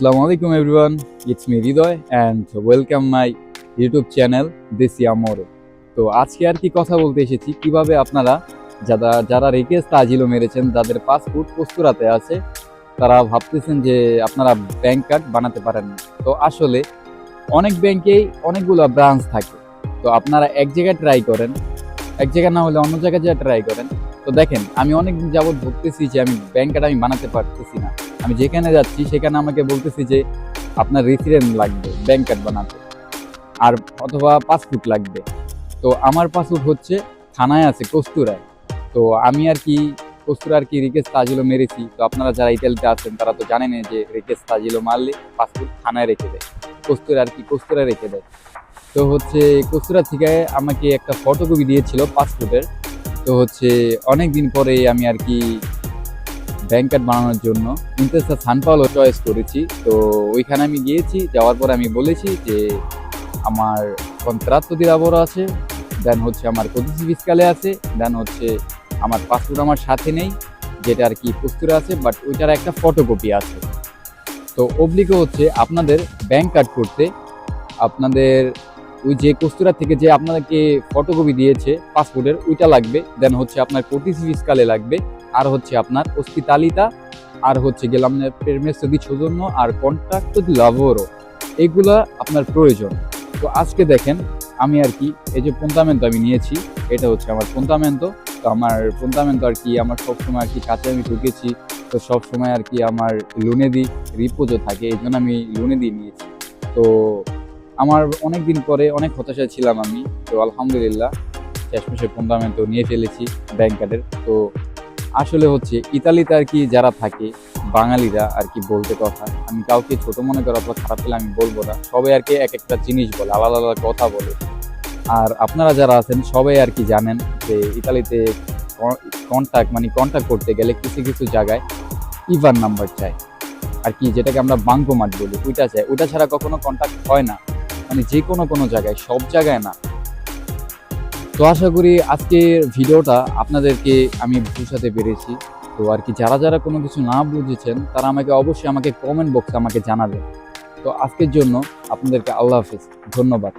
আসসালামু আলাইকুম everyone it's me Hriday and welcome my YouTube channel দেশি আমরে তো আজকে আর কি কথা বলতে এসেছি, কীভাবে আপনারা যারা যারা রেকেস তাজিলও মেরেছেন, যাদের পাসপোর্ট কস্তুরাতে আছে, তারা ভাবতেছেন যে আপনারা ব্যাংক কার্ড বানাতে পারেন না। তো আসলে অনেক ব্যাংকেই অনেকগুলো ব্রাঞ্চ থাকে। তো আপনারা এক জায়গায় ট্রাই করেন, এক জায়গায় না হলে অন্য জায়গায় যা ট্রাই করেন তো দেখেন, আমি অনেকদিন যাবত ভুগতেছি যে আমি ব্যাংক কার্ড আমি বানাতে পারতেছি না। আমি যেখানে যাচ্ছি সেখানে আমাকে বলতেছি যে আপনার রেসিডেন্ট লাগবে ব্যাংক কার্ড বানাতে। আর অথবা পাসপোর্ট লাগবে। তো আমার পাসপোর্ট হচ্ছে থানায় আছে, কস্তুরায়। তো আমি আর কি কস্তুরা আর কি রিকেশ তাজিলো মেরেছি। তো আপনারা যারা ইতালিতে আছেন, তারা তো জানেন যে রিকেশ তাজিলো মারলে পাসপোর্ট থানায় রেখে দেয়। কস্তুরা আর কি কস্তুরা রেখে দেয়। তো হচ্ছে কস্তুরা থেকে আমাকে একটা ফটোকপি দিয়েছিল পাসপোর্টের তো হচ্ছে অনেক দিন পরে আমি আর কি ব্যাংক কার্ড বানানোর জন্য ইন্টারেস্টা সানপাওলো চয়েস করেছি। তো ওইখানে আমি গিয়েছি, যাওয়ার পরে আমি বলেছি যে আমার কন্ট্রাত্ত দিরাবর আছে দেন হচ্ছে আমার কদিসি ফিসকালে আছে দেন হচ্ছে আমার পাসপোর্ট আমার সাথে নেই, যেটা আর কি প্রস্তুরে আছে বাট ওইটার একটা ফটোকপি আছে। তো অবলিগো হচ্ছে আপনাদের ব্যাংক কার্ড করতে আপনাদের ওই যে কস্তুরা থেকে যে আপনাদেরকে ফটোকপি দিয়েছে পাসপোর্টের ওইটা লাগবে। দেন হচ্ছে আপনার কটিসি ফিসকালে লাগবে। আর হচ্ছে আপনার অস্পিতালিতা আর হচ্ছে গেলাম পেরমেসো দি সৌজন্য আর কন্ট্রাক্ট যদি লাভোরও এইগুলা আপনার প্রয়োজন। তো আজকে দেখেন, আমি আর কি, এই যে পন্তামেন্তো আমি নিয়েছি, এটা হচ্ছে আমার পন্তামেন্তো তো আমার পন্তামেন্তো আর কি, আমার সবসময় আর কি কাছে আমি ঢুকেছি। তো সবসময় আর কি আমার লোনে দি রিপোজও থাকে, এই জন্য আমি লোনে দিয়ে নিয়েছি। তো আমার অনেক দিন পরে অনেক হতাশায় ছিলাম আমি। তো আলহামদুলিল্লাহ শেষমেশে পন্তামেন্তো নিয়ে ফেলেছি ব্যাংক কার্ডের। তো আসলে হচ্ছে ইতালিতে আর কি যারা থাকে, বাঙালিরা আর কি বলতে কথা, আমি কাউকে ছোট মনে করা অথবা খারাপ পেলে আমি বলব না। সবাই আর কি এক একটা জিনিস বলে, আলাদা আলাদা কথা বলে। আর আপনারা যারা আছেন, সবাই আর কি জানেন যে ইতালিতে কন্ট্যাক্ট মানে কন্ট্যাক্ট করতে গেলে কিছু কিছু জায়গায় ইভান নাম্বার চাই। আর কি যেটাকে আমরা বাঙ্কোমাট বলি, ওইটা চাই। ওইটা ছাড়া কখনো কন্ট্যাক্ট হয় না। মানে যে কোনো কোনো জায়গায়, সব জায়গায় না। তো আশা করি আজকের ভিডিওটা আপনাদেরকে আমি বুঝাতে পেরেছি। তো আর কি যারা যারা কোনো কিছু না বুঝেছেন, তারা আমাকে অবশ্যই আমাকে কমেন্ট বক্সে আমাকে জানাবেন। তো আজকের জন্য আপনাদেরকে আল্লাহ হাফিজ। ধন্যবাদ।